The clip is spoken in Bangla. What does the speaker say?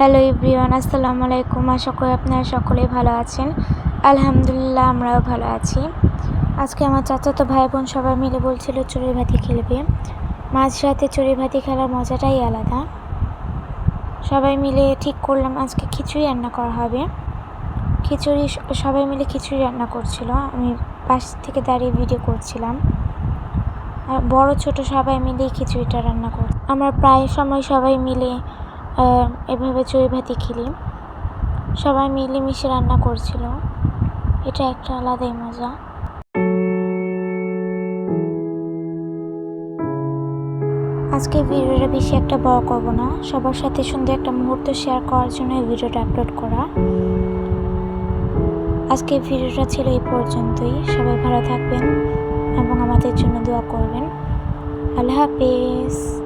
হ্যালো ইব্রিয়ান আসসালামু আলাইকুম। আশা করি আপনারা সকলেই ভালো আছেন। আলহামদুলিল্লাহ, আমরাও ভালো আছি। আজকে আমার চাচাতো ভাই বোন সবাই মিলে বলছিল চড়ুই ভাতি খেলবে। মাঝরাতে চড়ুই ভাতি খেলার মজাটাই আলাদা। সবাই মিলে ঠিক করলাম, আজকে খিচুড়ি রান্না করা হবে। খিচুড়ি সবাই মিলে খিচুড়ি রান্না করছিল। আমি পাশ থেকে দাঁড়িয়ে ভিডিও করছিলাম। বড় ছোট সবাই মিলেই খিচুড়িটা রান্না কর, আমরা প্রায় সময় সবাই মিলে এভাবে চড়ুই ভাতি খেলি। সবাই মিলেমিশে রান্না করছিল। এটা একটা আলাদাই মজা। আজকে ভিডিওটা বেশি একটা বড় করব না। সবার সাথে সুন্দর একটা মুহূর্ত শেয়ার করার জন্য এই ভিডিওটা আপলোড করা। আজকে ভিডিওটা ছিল এই পর্যন্তই। সবাই ভালো থাকবেন এবং আমাদের জন্য দোয়া করবেন। আল্লাহ হাফেজ।